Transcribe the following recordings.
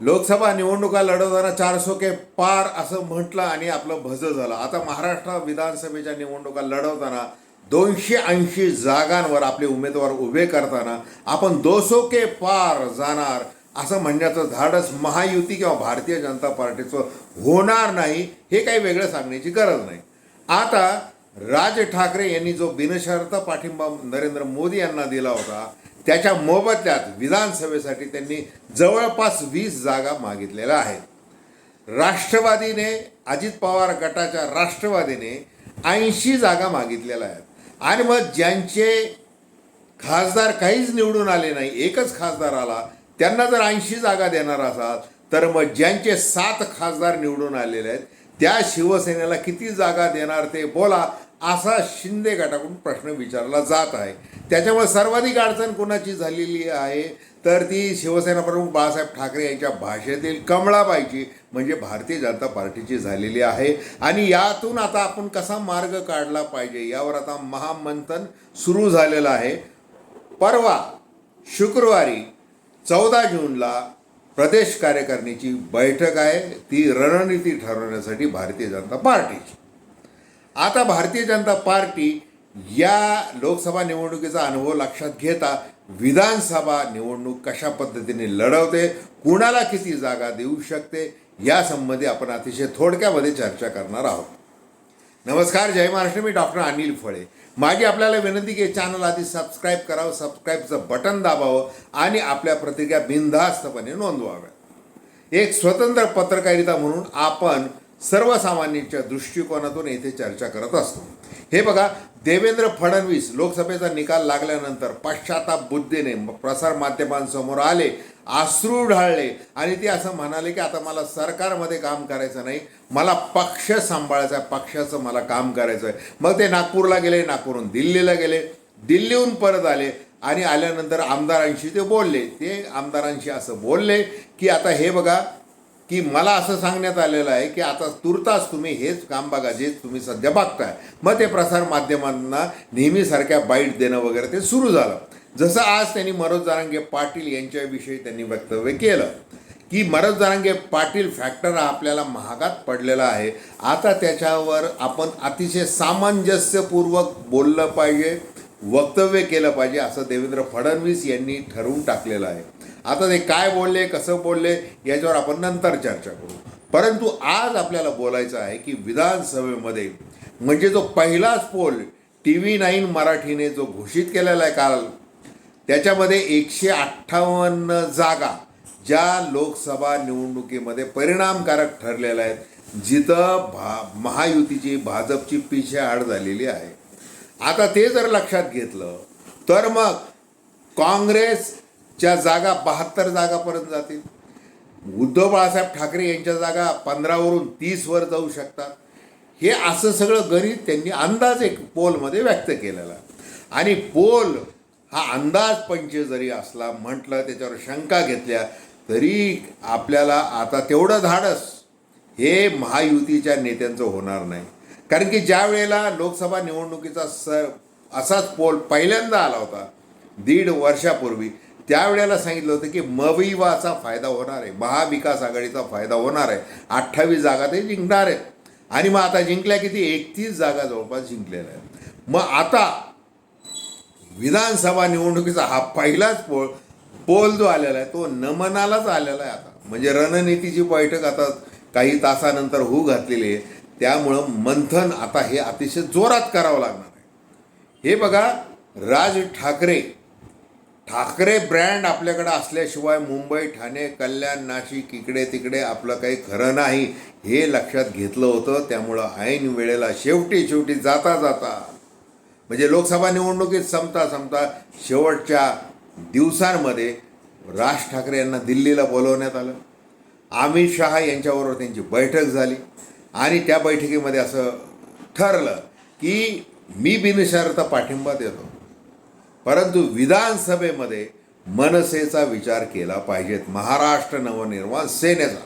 लोकसभा निवडणुका लढवताना चारसो के पार असं म्हटलं आणि आपलं भज झालं. आता महाराष्ट्र विधानसभेच्या निवडणुका लढवताना दोनशे ऐंशी जागांवर आपले उमेदवार उभे करताना आपण दोसो के पार जाणार असं म्हणण्याचं धाडस महायुती किंवा भारतीय जनता पार्टीचं होणार नाही हे काही वेगळं सांगण्याची गरज नाही. आता राज ठाकरे यांनी जो बिनशर्त पाठिंबा नरेंद्र मोदी यांना दिला होता त्याच्या मोबदल्यात विधानसभेसाठी त्यांनी जवळपास वीस जागा मागितलेल्या आहेत. राष्ट्रवादीने अजित पवार गटाच्या राष्ट्रवादीने ऐंशी जागा मागितलेल्या आहेत. आणि मग ज्यांचे खासदार काहीच निवडून आले नाही एकच खासदार आला त्यांना जर ऐंशी जागा देणार असाल तर मग ज्यांचे सात खासदार निवडून आलेले आहेत त्या शिवसेनेला किती जागा देणार ते बोला. असा शिंदे गटाकडून प्रश्न विचारला जात आहे. त्याच्यामुळे सर्वाधिक अडचण कोणाची झालेली आहे? तर ती शिवसेना प्रमुख बाळासाहेब ठाकरे यांच्या भाषेतील कमळाबाईची म्हणजे भारतीय जनता पार्टीची झालेली आहे. आणि यातून आता आपण कसा मार्ग काढला पाहिजे? यावर आता महामंथन सुरू झालेलं आहे. परवा शुक्रवारी चौदा जूनला प्रदेश कार्यकारिणीची बैठक आहे. ती रणनीती ठरवण्यासाठी भारतीय जनता पार्टीची आता भारतीय जनता पार्टी या लोकसभा निवडणुकीचा अनुभव लक्षात घेता विधानसभा निवडणूक कशा पद्धतीने लढवते कुणाला किती जागा देऊ शकते यासंबंधी आपण अतिशय थोडक्यामध्ये चर्चा करणार आहोत. नमस्कार जय महाराष्ट्र. मी डॉक्टर अनिल फळे. माझी आपल्याला विनंती की चॅनल आधी सबस्क्राईब करावं सबस्क्राईबचं बटन दाबावं आणि आपल्या प्रतिक्रिया बिनधास्तपणे नोंदवाव्या एक स्वतंत्र पत्रकारिता म्हणून आपण सर्वसामान्यांच्या दृष्टिकोनातून येथे चर्चा करत असतो. हे बघा देवेंद्र फडणवीस लोकसभेचा निकाल लागल्यानंतर पश्चाताप बुद्धीने प्रसार माध्यमांसमोर आले आश्रू ढाळले आणि ते असं म्हणाले की आता मला सरकारमध्ये काम करायचं नाही मला पक्ष सांभाळायचा आहे पक्षाचं मला काम करायचं आहे. मग ते नागपूरला गेले नागपूरहून दिल्लीला गेले दिल्लीहून परत आले आणि आल्यानंतर आमदारांशी ते बोलले. ते आमदारांशी असं बोलले की आता हे बघा की मला असं सांगण्यात आलेलं आहे की आता तुर्तास तुम्ही हेच काम बघा जे तुम्ही सध्या बघताय. मग ते प्रसार माध्यमांना नेहमीसारख्या बाईट देणं वगैरे ते सुरू झालं. जसं आज त्यांनी मनोज जारांगे पाटील यांच्याविषयी त्यांनी वक्तव्य केलं की मनोज जारांगे पाटील फॅक्टर हा आपल्याला महागात पडलेला आहे. आता त्याच्यावर आपण अतिशय सामंजस्यपूर्वक बोललं पाहिजे. वक्तव्य केलं पाहिजे असं देवेंद्र फडणवीस यांनी ठरवून टाकलेलं आहे. आता ते काय बोलले कसं बोलले याच्यावर आपण नंतर चर्चा करू. परंतु आज आपल्याला बोलायचं आहे की विधानसभेमध्ये म्हणजे जो पहिलाच पोल टी व्ही नाईन मराठीने जो घोषित केलेला आहे काल त्याच्यामध्ये एकशे अठ्ठावन्न जागा ज्या लोकसभा निवडणुकीमध्ये परिणामकारक ठरलेल्या आहेत जिथं भा महायुतीची भाजपची पिछेहाड झालेली आहे. आता ते जर लक्षात घेतलं तर मग काँग्रेसच्या जागा बहात्तर जागापर्यंत जातील. उद्धव बाळासाहेब ठाकरे यांच्या जागा पंधरावरून तीसवर जाऊ शकतात. हे असं सगळं गणित त्यांनी अंदाज एक पोलमध्ये व्यक्त केलेला. आणि पोल हा अंदाज पंच जरी असला म्हटलं त्याच्यावर शंका घेतल्या तरी आपल्याला आता तेवढं धाडस. हे महायुतीच्या नेत्यांचं होणार नाही. कारण की ज्या वेळेला लोकसभा निवडणुकीचा स असाच पोल पहिल्यांदा आला होता दीड वर्षापूर्वी त्यावेळेला सांगितलं होतं की मविवाचा फायदा होणार आहे महाविकास आघाडीचा फायदा होणार आहे अठ्ठावीस जागा ते जिंकणार आहेत आणि मग आता जिंकल्या किती? एकतीस जागा जवळपास जिंकलेल्या आहेत. मग आता विधानसभा निवडणुकीचा हा पहिलाच पोल पोल जो आलेला आहे तो नमनालाच आलेला आहे आता. म्हणजे रणनीतीची बैठक आता काही तासानंतर होऊ घातलेली आहे. त्यामुळं मंथन आता हे अतिशय जोरात करावं लागणार आहे. हे बघा राज ठाकरे. ठाकरे ब्रँड आपल्याकडं असल्याशिवाय मुंबई ठाणे कल्याण नाशिक इकडे तिकडे आपलं काही खरं नाही हे लक्षात घेतलं होतं. त्यामुळं ऐन वेळेला शेवटी शेवटी जाता जाता. म्हणजे लोकसभा निवडणुकीत संपता संपता शेवटच्या दिवसांमध्ये राज ठाकरे यांना दिल्लीला बोलवण्यात आलं. अमित शहा यांच्याबरोबर त्यांची बैठक झाली. आणि त्या बैठकीमध्ये असं ठरलं की मी बिनशर्त पाठिंबा देतो. परंतु विधानसभेमध्ये मनसेचा विचार केला पाहिजेत. महाराष्ट्र नवनिर्माण सेनेचा.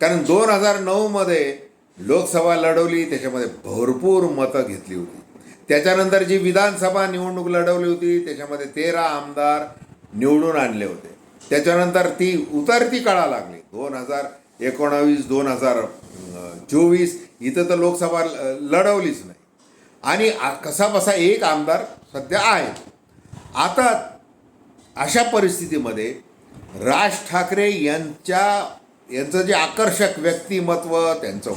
कारण दोन हजार नऊमध्ये लोकसभा लढवली त्याच्यामध्ये भरपूर मतं घेतली होती. त्याच्यानंतर जी विधानसभा निवडणूक लढवली होती त्याच्यामध्ये तेरा आमदार निवडून आणले होते. त्याच्यानंतर ती उतरती कळा लागली. दोन हजार एकोणावीस दोन हजार चोवीस इथं तर लोकसभा ल- लढवलीच नाही. आणि कसा बसा एक आमदार सध्या आहे. आता अशा परिस्थितीमध्ये राज ठाकरे यांच्या यांचं जे आकर्षक व्यक्तिमत्व त्यांचं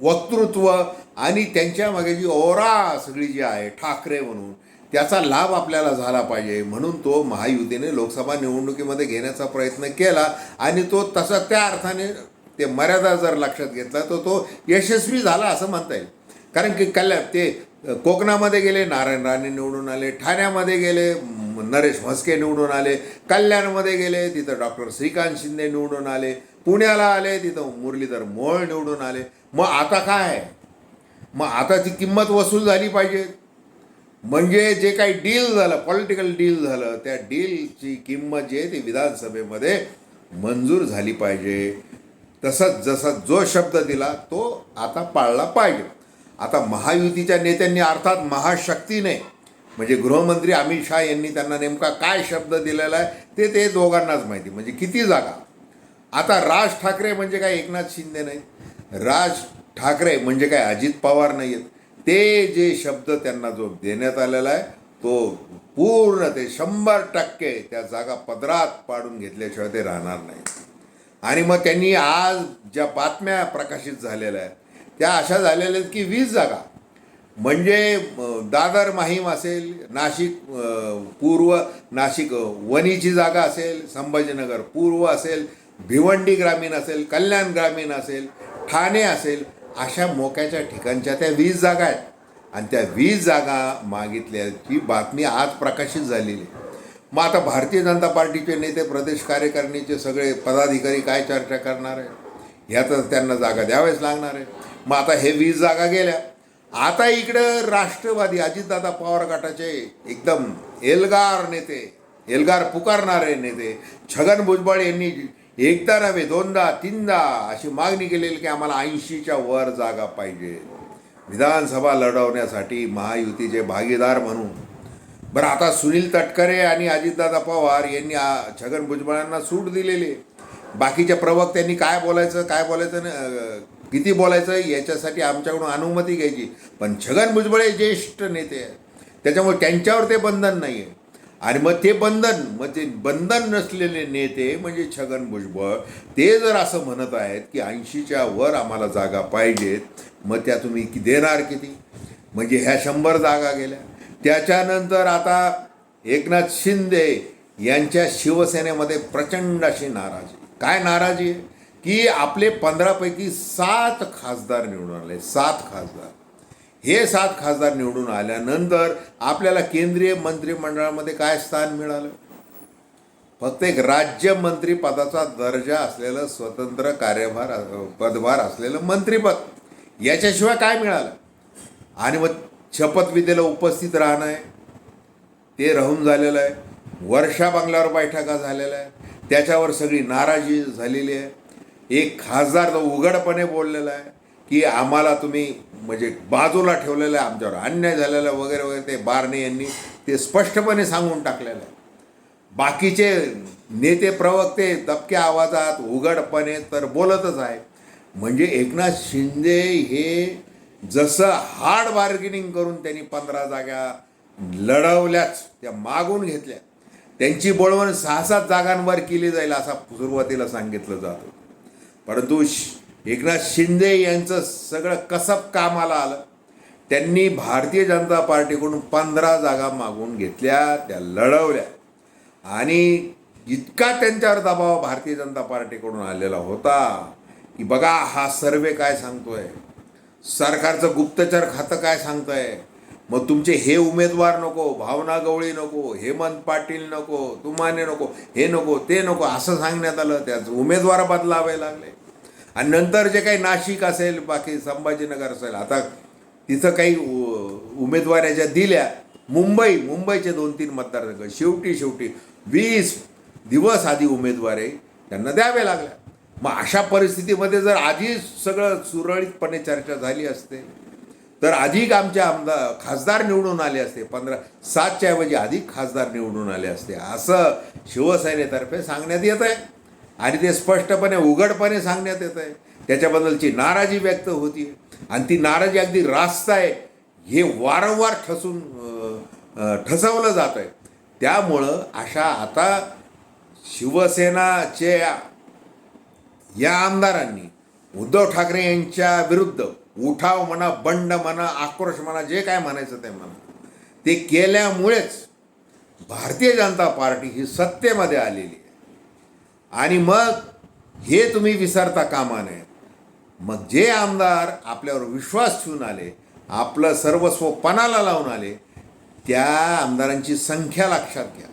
वक्तृत्व आणि त्यांच्यामागे जी ओरा सगळी जी आहे ठाकरे म्हणून त्याचा लाभ आपल्याला झाला पाहिजे. म्हणून तो महायुतीने लोकसभा निवडणुकीमध्ये घेण्याचा प्रयत्न केला आणि तो तसा त्या अर्थाने ते मर्यादा जर लक्षात घेतला तर तो यशस्वी झाला असं म्हणता येईल. कारण की कल्याण ते कोकणामध्ये गेले नारायण राणे निवडून आले ठाण्यामध्ये गेले नरेश म्हस्के निवडून आले कल्याणमध्ये गेले तिथं डॉक्टर श्रीकांत शिंदे निवडून आले पुण्याला आले तिथं मुरलीधर मोळ निवडून आले. मग आता काय आहे? मग आता ती किंमत वसूल झाली पाहिजे. म्हणजे जे काही डील झालं पॉलिटिकल डील झालं त्या डीलची किंमत जी आहे ती विधानसभेमध्ये मंजूर झाली पाहिजे. तसंच जसा जो शब्द दिला तो आता पाळला पाहिजे. आता महायुतीच्या नेत्यांनी अर्थात महाशक्तीने म्हणजे गृहमंत्री अमित शहा यांनी त्यांना नेमका काय शब्द दिलेला आहे ते ते दोघांनाच माहिती. म्हणजे किती जागा? आता राज ठाकरे म्हणजे काय एकनाथ शिंदे नाही? राज ठाकरे म्हणजे काय अजित पवार नाही आहेत ते जे शब्द त्यांना जो देण्यात आलेला आहे तो पूर्ण ते शंभर टक्के त्या जागा पदरात पाडून घेतल्याशिवाय ते राहणार नाही आणि मग त्यांनी आज ज्या बातम्या प्रकाशित झालेल्या आहेत त्या अशा झालेल्या आहेत की वीस जागा म्हणजे दादर माहीम असेल नाशिक पूर्व नाशिक वणीची जागा असेल संभाजीनगर पूर्व असेल भिवंडी ग्रामीण असेल कल्याण ग्रामीण असेल ठाणे असेल अशा मोक्याच्या ठिकाणच्या त्या वीस जागा आहेत आणि त्या वीस जागा मागितल्याची बातमी आज प्रकाशित झालेली आहे. मग आता भारतीय जनता पार्टीचे नेते प्रदेश कार्यकारिणीचे सगळे पदाधिकारी काय चर्चा करणार आहे? ह्यातच त्यांना जागा द्यावेच लागणार आहे. मग आता हे वीस जागा गेल्या. आता इकडं राष्ट्रवादी अजितदादा पवार गटाचे एकदम एल्गार नेते एल्गार पुकारणारे नेते छगन भुजबळ यांनी एकदा नव्हे दोनदा तीनदा अशी मागणी केलेली की आम्हाला ऐंशीच्या वर जागा पाहिजे. विधानसभा लढवण्यासाठी महायुतीचे भागीदार म्हणून बरं आता सुनील तटकरे आणि अजितदादा पवार यांनी छगन भुजबळांना सूट दिलेली. आहे. बाकीच्या प्रवक्त्यांनी काय बोलायचं काय बोलायचं न- किती बोलायचं याच्यासाठी आमच्याकडून अनुमती घ्यायची. पण छगन भुजबळ हे ज्येष्ठ नेते आहेत. त्याच्यामुळे त्यांच्यावर ते बंधन नाही आहे आणि मग ते बंधन मग ते बंधन नसलेले नेते म्हणजे छगन भुजबळ ते जर असं म्हणत आहेत की ऐंशीच्या वर आम्हाला जागा पाहिजेत मग त्या तुम्ही देणार किती? म्हणजे ह्या शंभर जागा गेल्या. त्याच्यानंतर आता एकनाथ शिंदे यांच्या शिवसेनेमध्ये प्रचंड अशी नाराजी. काय नाराजी? आहे की आपले पंधरापैकी सात खासदार निवडून आले. सात खासदार. हे सात खासदार निवडून आल्यानंतर आपल्याला केंद्रीय मंत्रिमंडळामध्ये काय स्थान मिळालं? फक्त एक राज्यमंत्री पदाचा दर्जा असलेलं स्वतंत्र कार्यभार पदभार असलेलं मंत्रिपद याच्याशिवाय काय मिळालं? आणि मग शपथविधीला उपस्थित राहणं आहे. ते राहून झालेलं आहे. वर्षा बंगल्यावर बैठका झालेल्या आहे त्याच्यावर सगळी नाराजी झालेली आहे. एक खासदार तो उघडपणे बोललेला आहे की आम्हाला तुम्ही म्हणजे बाजूला ठेवलेलं आहे आमच्यावर अन्याय झालेला आहे वगैरे वगैरे ते बारणे यांनी ते स्पष्टपणे सांगून टाकलेलं आहे. बाकीचे नेते प्रवक्ते दबक्या आवाजात उघडपणे तर बोलतच आहे म्हणजे एकनाथ शिंदे हे जसं हार्ड बार्गेनिंग करून त्यांनी पंधरा जागा लढवल्याच त्या मागून घेतल्या. त्यांची बळवण सहा सात जागांवर केली जाईल असा सुरुवातीला सांगितलं जातं परंतु एकनाथ शिंदे यांचं सगळं कसब कामाला आलं. त्यांनी भारतीय जनता पार्टीकडून पंधरा जागा मागून घेतल्या त्या लढवल्या. आणि इतका त्यांच्यावर दबाव भारतीय जनता पार्टीकडून आलेला होता की बघा हा सर्वे काय सांगतोय. सरकारचं गुप्तचर खातं काय सांगताय? मग तुमचे हे उमेदवार नको भावना गवळी नको हेमंत पाटील नको तुमाने नको हे नको ते नको असं सांगण्यात आलं. त्याच उमेदवार बदलावे लागले. आणि नंतर जे काही नाशिक असेल बाकी संभाजीनगर असेल आता तिथं काही उमेदवार ज्या दिल्या मुंबई मुंबईचे दोन तीन मतदारसंघ शेवटी शेवटी वीस दिवस आधी उमेदवारी त्यांना द्यावे लागल्या मग अशा परिस्थितीमध्ये जर आधी सगळं सुरळीतपणे चर्चा झाली असते तर अधिक आमचे आमदार खासदार निवडून आले असते पंधरा सातच्या ऐवजी अधिक खासदार निवडून आले असते. असं शिवसेनेतर्फे सांगण्यात येत आहे आणि ते स्पष्टपणे उघडपणे सांगण्यात येत आहे त्याच्याबद्दलची नाराजी व्यक्त होती आणि ती नाराजी अगदी रास्त आहे हे वारंवार ठसून ठसवलं जात आहे त्यामुळं अशा आता शिवसेनाचे या आमदारांनी उद्धव ठाकरे यांच्या विरुद्ध उठाव म्हणा बंड म्हणा आक्रोश म्हणा जे काय म्हणायचं ते म्हणा. ते केल्यामुळेच भारतीय जनता पार्टी ही सत्तेमध्ये आलेली आहे. आणि मग हे तुम्ही विसरता कामा नये. मग जे आमदार आपल्यावर विश्वास ठेवून आले आपलं सर्वस्व पणाला लावून आले त्या आमदारांची संख्या लक्षात घ्या.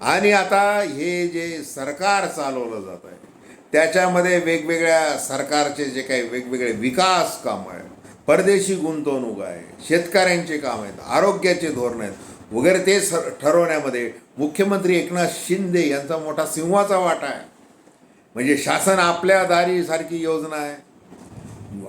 आणि आता हे जे सरकार चालवलं जात आहे त्याच्यामध्ये वेगवेगळ्या सरकारचे जे काही वेगवेगळे विकास काम आहे परदेशी गुंतवणूक आहे शेतकऱ्यांचे काम आहेत आरोग्याचे धोरण आहेत वगैरे ते सर ठरवण्यामध्ये मुख्यमंत्री एकनाथ शिंदे यांचा मोठा सिंहाचा वाटा आहे. म्हणजे शासन आपल्या दारीसारखी योजना आहे.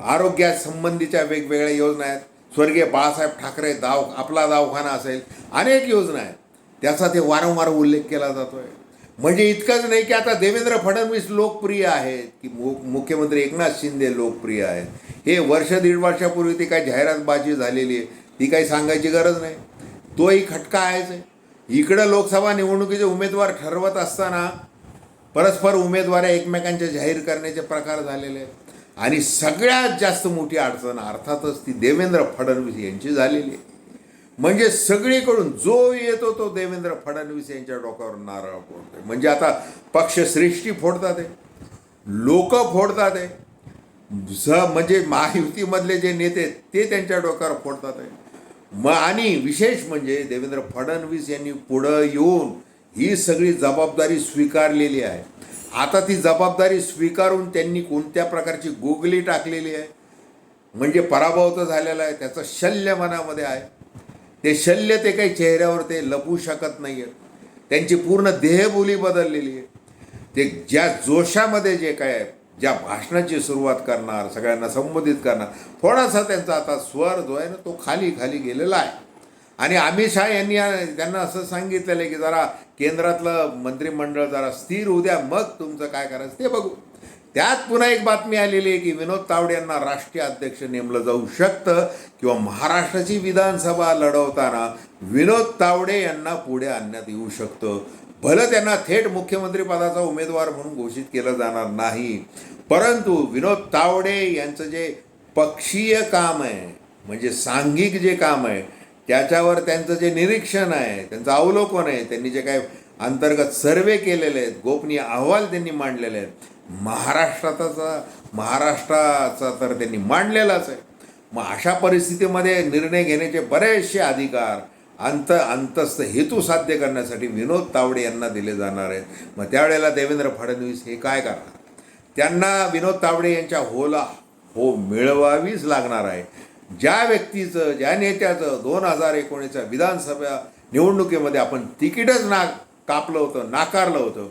आरोग्यासंबंधीच्या वेगवेगळ्या योजना आहेत. स्वर्गीय बाळासाहेब ठाकरे दाव आपला दवाखाना असेल अनेक योजना आहेत. त्याचा ते वारंवार उल्लेख केला जातो आहे म्हणजे इतकंच नाही की आता देवेंद्र फडणवीस लोकप्रिय आहेत की मु मुख्यमंत्री एकनाथ शिंदे लोकप्रिय आहेत. हे वर्ष दीड वर्षापूर्वी ती काही जाहिरातबाजी झालेली आहे ती काही सांगायची गरज नाही. तोही खटका आहेच आहे. इकडं लोकसभा निवडणुकीचे उमेदवार ठरवत असताना परस्पर उमेदवाऱ्या एकमेकांच्या जाहीर करण्याचे प्रकार झालेले आहेत. आणि सगळ्यात जास्त मोठी अडचण अर्थातच ती देवेंद्र फडणवीस यांची झालेली आहे. म्हणजे सगळीकडून जो येतो तो देवेंद्र फडणवीस यांच्या डोक्यावर नारळ फोडतोय. म्हणजे आता पक्ष फोडतात आहे लोक फोडतात आहे स म्हणजे महायुतीमधले जे नेते ते त्यांच्या डोक्यावर फोडतात आहे मग आणि विशेष म्हणजे देवेंद्र फडणवीस यांनी पुढं येऊन ही सगळी जबाबदारी स्वीकारलेली आहे. आता ती जबाबदारी स्वीकारून त्यांनी कोणत्या प्रकारची गोगली टाकलेली आहे? म्हणजे पराभव तर झालेला आहे त्याचं शल्य मनामध्ये आहे. ते शल्य ते काही चेहऱ्यावर ते लपू शकत नाही आहेत त्यांची पूर्ण देहबोली बदललेली आहे. ते ज्या जोशामध्ये जे काय आहे, ज्या भाषणाची सुरुवात करणार सगळ्यांना संबोधित करणार थोडासा त्यांचा आता स्वर जो आहे ना तो खाली खाली गेलेला आहे. आणि अमित शहा यांनी त्यांना असं सांगितलेलं आहे की जरा केंद्रातलं मंत्रिमंडळ जरा स्थिर होऊ द्या मग तुमचं काय करायचं ते बघू. त्यात पुन्हा एक बातमी आलेली आहे की विनोद तावडे यांना राष्ट्रीय अध्यक्ष नेमलं जाऊ शकतं किंवा महाराष्ट्राची विधानसभा लढवताना विनोद तावडे यांना पुढे आणण्यात येऊ शकतं. भलं त्यांना थेट मुख्यमंत्रीपदाचा उमेदवार म्हणून घोषित केलं जाणार नाही. परंतु विनोद तावडे यांचं जे पक्षीय काम आहे म्हणजे सांघिक जे काम आहे त्याच्यावर त्यांचं जे निरीक्षण आहे त्यांचं अवलोकन आहे त्यांनी जे काय अंतर्गत सर्वे केलेले आहेत गोपनीय अहवाल त्यांनी मांडलेले आहेत. महाराष्ट्राचा महाराष्ट्राचा तर त्यांनी मांडलेलाच आहे. मग अशा परिस्थितीमध्ये निर्णय घेण्याचे बरेचसे अधिकार अंत अंतस्थ हेतू साध्य करण्यासाठी विनोद तावडे यांना दिले जाणार आहेत. मग त्यावेळेला देवेंद्र फडणवीस हे काय करणार? त्यांना विनोद तावडे यांच्या होला हो मिळवावीच लागणार आहे. ज्या व्यक्तीचं ज्या नेत्याचं दोन हजार एकोणीसच्या विधानसभा निवडणुकीमध्ये आपण तिकीटच ना कापलं होतं नाकारलं होतं.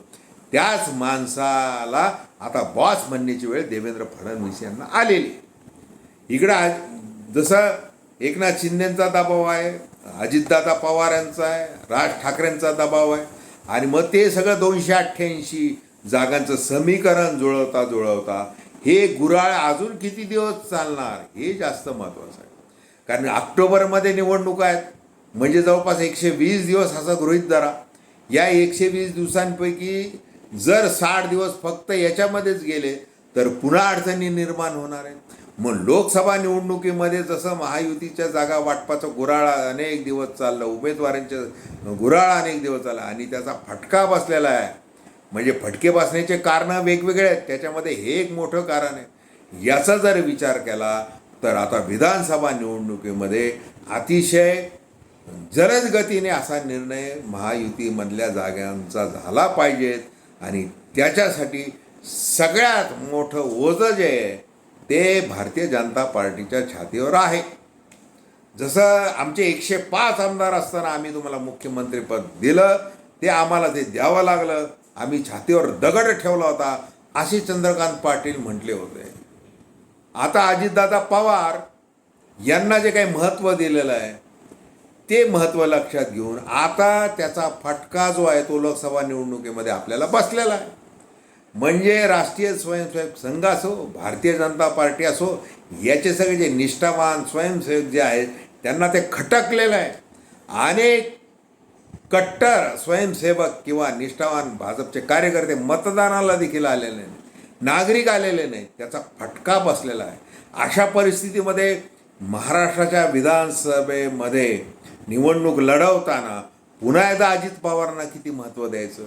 त्याच माणसाला आता बॉस म्हणण्याची वेळ देवेंद्र फडणवीस यांना आलेली. इकडं जसं एकनाथ शिंदेचा दबाव आहे अजितदादा पवार यांचा आहे राज ठाकरेंचा दबाव आहे आणि मग ते सगळं दोनशे अठ्ठ्याऐंशी जागांचं समीकरण जुळवता जुळवता हे गुराळ अजून किती दिवस चालणार? हे जास्त महत्त्वाचं आहे. कारण ऑक्टोबरमध्ये निवडणुका आहेत. म्हणजे जवळपास एकशे वीस दिवस असा गृहित धरा. या एकशे वीस दिवसांपैकी जर साठ दिवस फक्त याच्यामध्येच गेले तर पुन्हा अडचणी निर्माण होणार आहेत. मग लोकसभा निवडणुकीमध्ये जसं महायुतीच्या जागा वाटपाचं गुराळा अनेक दिवस चाललं उमेदवारांचं गुराळा अनेक दिवस चालला आणि त्याचा फटका बसलेला आहे. म्हणजे फटके बसण्याचे कारणं वेगवेगळे आहेत. त्याच्यामध्ये हे एक मोठं कारण आहे. याचा जर विचार केला तर आता विधानसभा निवडणुकीमध्ये अतिशय जलद गतीने असा निर्णय महायुतीमधल्या जागांचा झाला पाहिजेत आणि त्याच्यासाठी सगळ्यात मोठं ओझं जे आहे ते भारतीय जनता पार्टीच्या छातीवर आहे. जसं आमचे एकशे पाच आमदार असताना आम्ही तुम्हाला मुख्यमंत्रीपद दिलं ते आम्हाला ते द्यावं लागलं. आम्ही छातीवर दगड ठेवला होता असे चंद्रकांत पाटील म्हटले होते. आता अजितदादा पवार यांना जे काही महत्त्व दिलेलं आहे ते महत्त्व लक्षात घेऊन आता त्याचा फटका जो आहे तो लोकसभा निवडणुकीमध्ये आपल्याला बसलेला आहे. म्हणजे राष्ट्रीय स्वयंसेवक संघ असो भारतीय जनता पार्टी असो याचे सगळे जे निष्ठावान स्वयंसेवक जे आहेत त्यांना ते खटकलेलं आहे. अनेक कट्टर स्वयंसेवक किंवा निष्ठावान भाजपचे कार्यकर्ते मतदानाला देखील आलेले नाही नागरिक आलेले नाहीत. त्याचा फटका बसलेला आहे. अशा परिस्थितीमध्ये महाराष्ट्राच्या विधानसभेमध्ये निवडणूक लढवताना पुन्हा एकदा अजित पवारांना किती महत्त्व द्यायचं?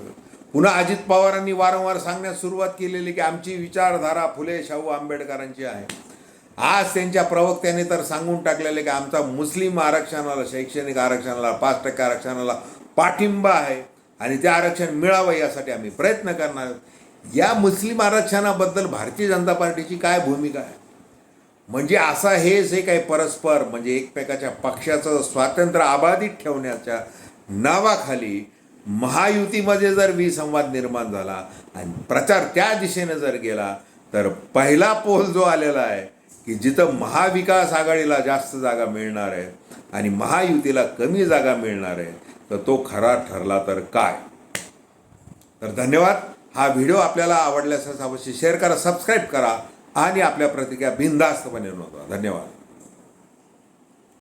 पुन्हा अजित पवारांनी वारंवार सांगण्यास सुरुवात केलेली की आमची विचारधारा फुले शाहू आंबेडकरांची आहे. आज त्यांच्या प्रवक्त्यांनी तर सांगून टाकलेले की आमचा मुस्लिम आरक्षणाला शैक्षणिक आरक्षणाला पाच टक्के आरक्षणाला पाठिंबा आहे आणि ते आरक्षण मिळावं यासाठी आम्ही प्रयत्न करणार आहोत. या मुस्लिम आरक्षणाबद्दल भारतीय जनता पार्टीची काय भूमिका आहे? म्हणजे असा हे जे काही परस्पर म्हणजे एकमेकाच्या पक्षाचं स्वातंत्र्य अबाधित ठेवण्याच्या नावाखाली महायुतीमध्ये जर विसंवाद निर्माण झाला आणि प्रचार त्या दिशेने जर गेला तर पहिला पोल जो आलेला आहे की जिथं महाविकास आघाडीला जास्त जागा मिळणार आहे आणि महायुतीला कमी जागा मिळणार आहे तर तो खरा ठरला तर काय? तर धन्यवाद. हा व्हिडिओ आपल्याला आवडल्यास अवश्य शेअर करा सबस्क्राईब करा. आणि आपल्या प्रतिक्रिया बिनधास्तपणे नोंदवा धन्यवाद.